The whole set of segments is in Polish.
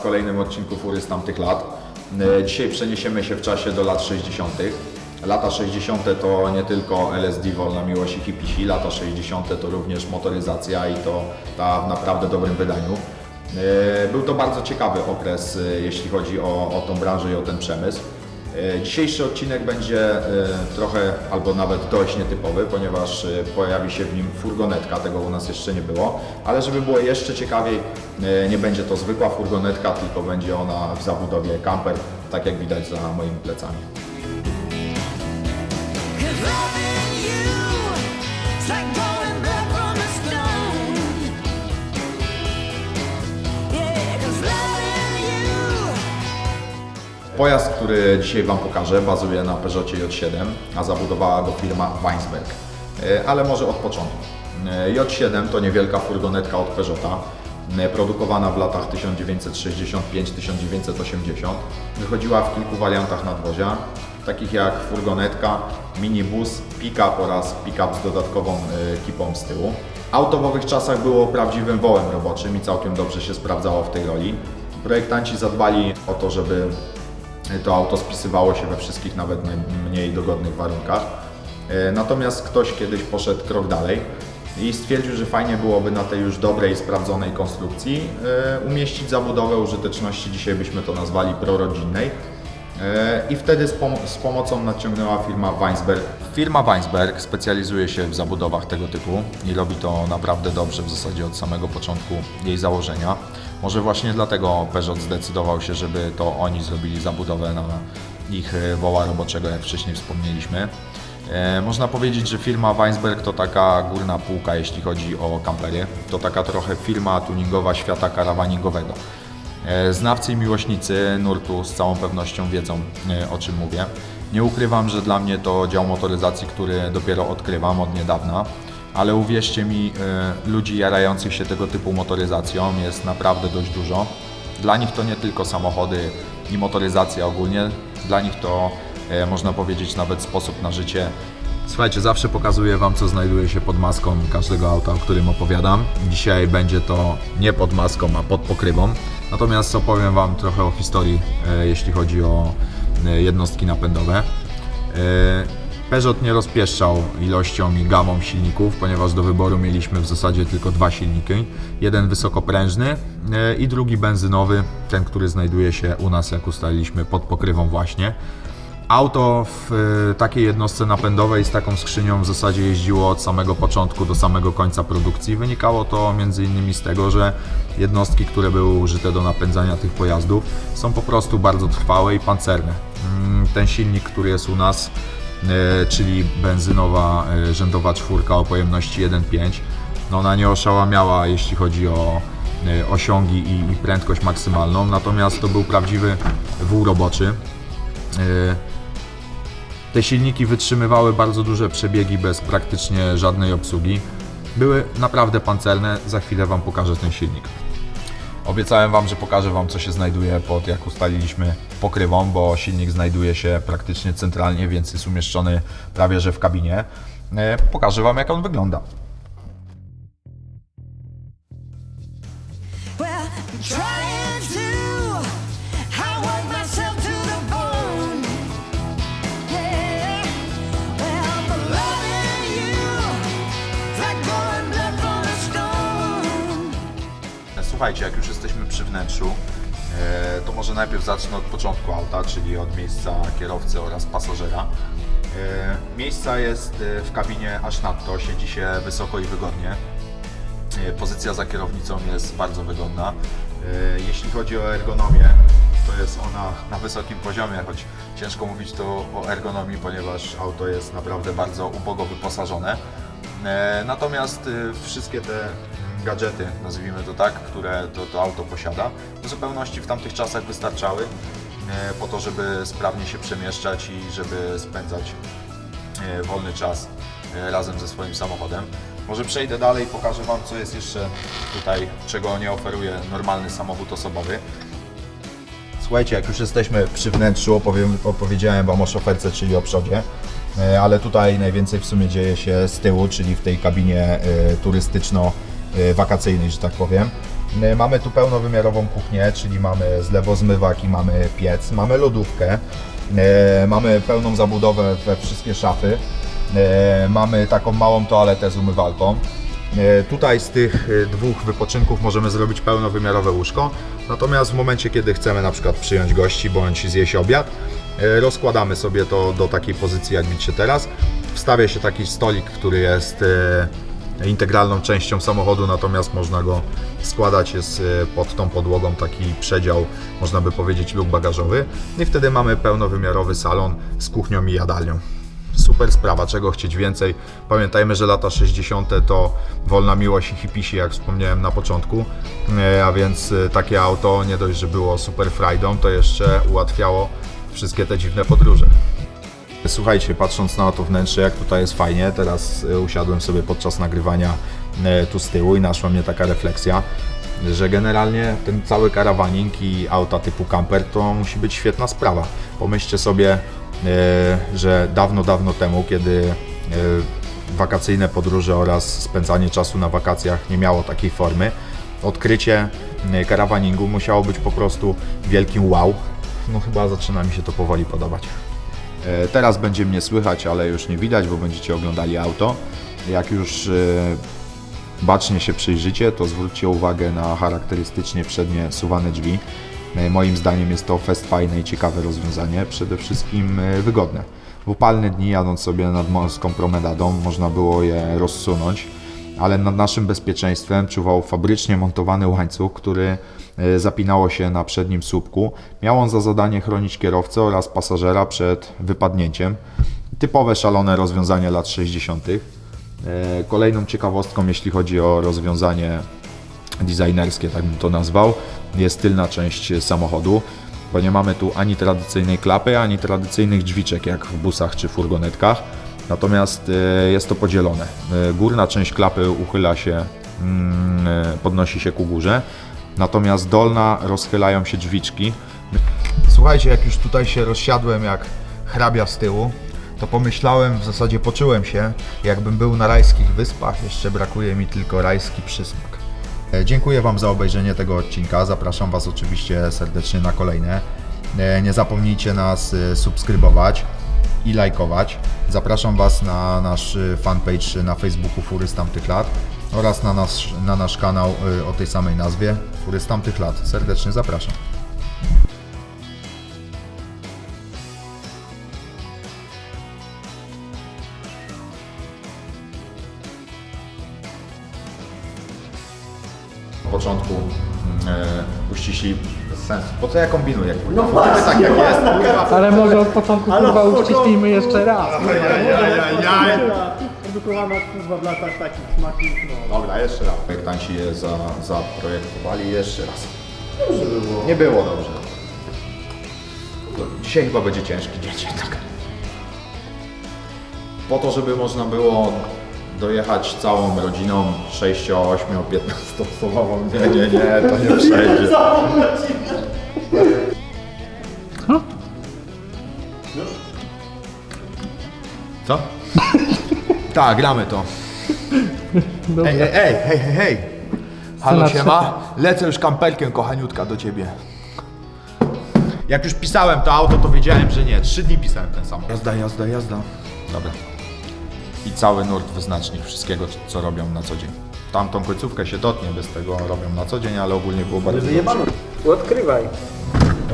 W kolejnym odcinku Fury z tamtych lat. E, Dzisiaj przeniesiemy się w czasie do lat 60. Lata 60. to nie tylko LSD, wolna miłość i hipisi, lata 60. to również motoryzacja i to ta w naprawdę dobrym wydaniu. E, Był to bardzo ciekawy okres, e, jeśli chodzi o, o tą branżę i o ten przemysł. E, Dzisiejszy odcinek będzie e, trochę albo nawet dość nietypowy, ponieważ e, pojawi się w nim furgonetka, tego u nas jeszcze nie było, ale żeby było jeszcze ciekawiej, nie będzie to zwykła furgonetka, tylko będzie ona w zabudowie camper, tak jak widać za moimi plecami. Pojazd, który dzisiaj Wam pokażę, bazuje na Peugeotie J7, a zabudowała go firma Weinsberg. E, Ale może od początku. E, J7 to niewielka furgonetka od Peugeota, e, produkowana w latach 1965-1980. Wychodziła w kilku wariantach nadwozia, takich jak furgonetka, minibus, pick-up oraz pick-up z dodatkową kipą z tyłu. Auto w owych czasach było prawdziwym wołem roboczym i całkiem dobrze się sprawdzało w tej roli. Projektanci zadbali o to, żeby to auto spisywało się we wszystkich nawet mniej dogodnych warunkach. E, Natomiast ktoś kiedyś poszedł krok dalej i stwierdził, że fajnie byłoby na tej już dobrej, sprawdzonej konstrukcji e, umieścić zabudowę użyteczności, dzisiaj byśmy to nazwali prorodzinnej. E, I wtedy z, pom- z pomocą nadciągnęła firma Weinsberg. Firma Weinsberg specjalizuje się w zabudowach tego typu i robi to naprawdę dobrze w zasadzie od samego początku jej założenia. Może właśnie dlatego Peugeot zdecydował się, żeby to oni zrobili zabudowę na ich e, woła roboczego, jak wcześniej wspomnieliśmy. E, Można powiedzieć, że firma Weinsberg to taka górna półka, jeśli chodzi o kampery. To taka trochę firma tuningowa świata karawaningowego. E, Znawcy i miłośnicy nurtu z całą pewnością wiedzą o czym mówię. Nie ukrywam, że dla mnie to dział motoryzacji, który dopiero odkrywam od niedawna, ale uwierzcie mi, e, ludzi jarających się tego typu motoryzacją jest naprawdę dość dużo. Dla nich to nie tylko samochody i motoryzacja ogólnie, dla nich to e, można powiedzieć nawet sposób na życie. Słuchajcie, zawsze pokazuję Wam, co znajduje się pod maską każdego auta, o którym opowiadam. Dzisiaj będzie to nie pod maską, a pod pokrywą. Natomiast opowiem Wam trochę o historii, e, jeśli chodzi o jednostki napędowe. Peugeot nie rozpieszczał ilością i gamą silników, ponieważ do wyboru mieliśmy w zasadzie tylko dwa silniki. Jeden wysokoprężny e, i drugi benzynowy, ten, który znajduje się u nas, jak ustaliliśmy, pod pokrywą właśnie. Auto w e, takiej jednostce napędowej z taką skrzynią w zasadzie jeździło od samego początku do samego końca produkcji. Wynikało to m.in. z tego, że jednostki, które były użyte do napędzania tych pojazdów są po prostu bardzo trwałe i pancerne. Mm, Ten silnik, który jest u nas, czyli benzynowa e, rzędowa czwórka o pojemności 1.5, no ona nie oszałamiała jeśli chodzi o e, osiągi i, prędkość maksymalną, natomiast to był prawdziwy wół roboczy. E, te silniki wytrzymywały bardzo duże przebiegi bez praktycznie żadnej obsługi. Były naprawdę pancerne. Za chwilę Wam pokażę ten silnik. Obiecałem Wam, że pokażę Wam, co się znajduje pod, jak ustaliliśmy, pokrywą, bo silnik znajduje się praktycznie centralnie, więc jest umieszczony prawie że w kabinie. E, Pokażę Wam, jak on wygląda. Słuchajcie, jak już przy wnętrzu, e, to może najpierw zacznę od początku auta, czyli od miejsca kierowcy oraz pasażera. E, Miejsca jest e, w kabinie aż nadto, siedzi się wysoko i wygodnie. Pozycja za kierownicą jest bardzo wygodna. Jeśli chodzi o ergonomię, to jest ona na wysokim poziomie, choć ciężko mówić to o ergonomii, ponieważ auto jest naprawdę bardzo ubogo wyposażone. Natomiast wszystkie te gadżety, nazwijmy to tak, które to, to auto posiada, w zupełności w tamtych czasach wystarczały e, po to, żeby sprawnie się przemieszczać i żeby spędzać e, wolny czas e, razem ze swoim samochodem. Może przejdę dalej i pokażę Wam, co jest jeszcze tutaj, czego nie oferuje normalny samochód osobowy. Słuchajcie, jak już jesteśmy przy wnętrzu, opowiem, opowiedziałem Wam o szoferce, czyli o przodzie, ale tutaj najwięcej w sumie dzieje się z tyłu, czyli w tej kabinie e, turystyczno-wakacyjnej, że tak powiem. E, Mamy tu pełnowymiarową kuchnię, czyli mamy zlewozmywak i mamy piec, mamy lodówkę, e, mamy pełną zabudowę we wszystkie szafy, e, mamy taką małą toaletę z umywalką. E, Tutaj z tych e, dwóch wypoczynków możemy zrobić pełnowymiarowe łóżko, natomiast w momencie, kiedy chcemy na przykład przyjąć gości bądź zjeść obiad, e, rozkładamy sobie to do takiej pozycji, jak widzicie teraz. Wstawia się taki stolik, który jest e, integralną częścią samochodu, natomiast można go składać, jest e, pod tą podłogą taki przedział, można by powiedzieć, luk bagażowy. I wtedy mamy pełnowymiarowy salon z kuchnią i jadalnią. Super sprawa, czego chcieć więcej. Pamiętajmy, że lata 60. to wolna miłość i hipisi, jak wspomniałem na początku, E, a więc e, takie auto nie dość, że było super frajdą, to jeszcze ułatwiało wszystkie te dziwne podróże. Słuchajcie, patrząc na to wnętrze, jak tutaj jest fajnie, teraz e, usiadłem sobie podczas nagrywania e, tu z tyłu i naszła mnie taka refleksja, że generalnie ten cały karawaning i auta typu camper to musi być świetna sprawa. Pomyślcie sobie, e, że dawno, dawno temu, kiedy wakacyjne podróże oraz spędzanie czasu na wakacjach nie miało takiej formy, odkrycie karawaningu musiało być po prostu wielkim wow. No chyba zaczyna mi się to powoli podobać. E, Teraz będzie mnie słychać, ale już nie widać, bo będziecie oglądali auto. Jak już e, bacznie się przyjrzycie, to zwróćcie uwagę na charakterystycznie przednie suwane drzwi. E, Moim zdaniem jest to fest fajne i ciekawe rozwiązanie, przede wszystkim wygodne. W upalne dni jadąc sobie nad morską promenadą można było je rozsunąć, ale nad naszym bezpieczeństwem czuwał fabrycznie montowany łańcuch, który zapinało się na przednim słupku. Miał on za zadanie chronić kierowcę oraz pasażera przed wypadnięciem. Typowe szalone rozwiązanie lat 60. E, Kolejną ciekawostką, jeśli chodzi o rozwiązanie designerskie, tak bym to nazwał, jest tylna część samochodu, bo nie mamy tu ani tradycyjnej klapy, ani tradycyjnych drzwiczek, jak w busach czy furgonetkach. Natomiast e, jest to podzielone. E, Górna część klapy uchyla się, mm, e, podnosi się ku górze, natomiast dolna rozchylają się drzwiczki. Słuchajcie, jak już tutaj się rozsiadłem jak hrabia z tyłu, to pomyślałem, w zasadzie poczułem się, jakbym był na rajskich wyspach, jeszcze brakuje mi tylko rajski przysmak. E, Dziękuję Wam za obejrzenie tego odcinka. Zapraszam Was oczywiście serdecznie na kolejne. E, Nie zapomnijcie nas e, subskrybować i lajkować. Zapraszam Was na nasz fanpage na Facebooku Fury z tamtych lat oraz na nasz, na nasz kanał e, o tej samej nazwie Fury z tamtych lat. Serdecznie zapraszam. Na początku e, uściśli bez sensu. Po co ja kombinuję? No właśnie, tak jak jest. kurwa. Ale może od początku kurwa uściślimy jeszcze raz. Produkowana kurwa w latach takich smakich, no. Dobra, jeszcze raz. Projektanci je za, zaprojektowali jeszcze raz. Dobrze było. Nie było dobrze. To Dzisiaj chyba będzie ciężki dzień, tak. Po to, żeby można było dojechać całą rodziną 6, 8, 15 osobową. Nie, nie, nie, to nie przejdzie. Co? Tak, gramy to. Ej, ej, ej, hej, hej, hej. Halo, Scena siema. Lecę już kamperkiem, kochaniutka, do ciebie. Jak już pisałem to auto, to wiedziałem, że nie. Trzy dni pisałem ten samochód. Jazda, jazda, jazda. Dobra. I cały nurt, wyznacznik wszystkiego, co robią na co dzień. Tamtą końcówkę się dotnie, bez tego robią na co dzień, ale ogólnie było bardzo dobrze. Odkrywaj.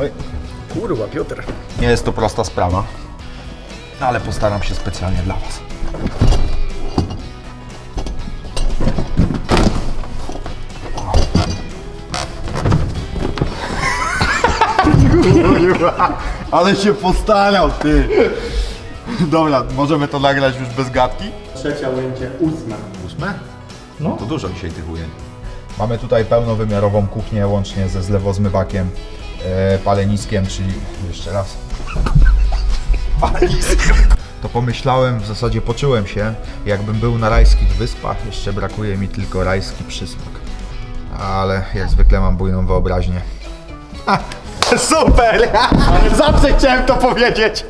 Oj. Kurwa, Piotr. Nie jest to prosta sprawa, ale postaram się specjalnie dla Was. Kurwa, ale się postarał, ty. Dobra, możemy to nagrać już bez gadki? Trzecia ujęcie, ósme. Ósme? No. To dużo dzisiaj tych ujęć. Mamy tutaj pełnowymiarową kuchnię łącznie ze zlewozmywakiem, e, paleniskiem, czyli jeszcze raz. Paleniskiem. To pomyślałem, w zasadzie poczułem się, jakbym był na rajskich wyspach. Jeszcze brakuje mi tylko rajski przysmak. Ale jak zwykle mam bujną wyobraźnię. Super! Zawsze chciałem to powiedzieć!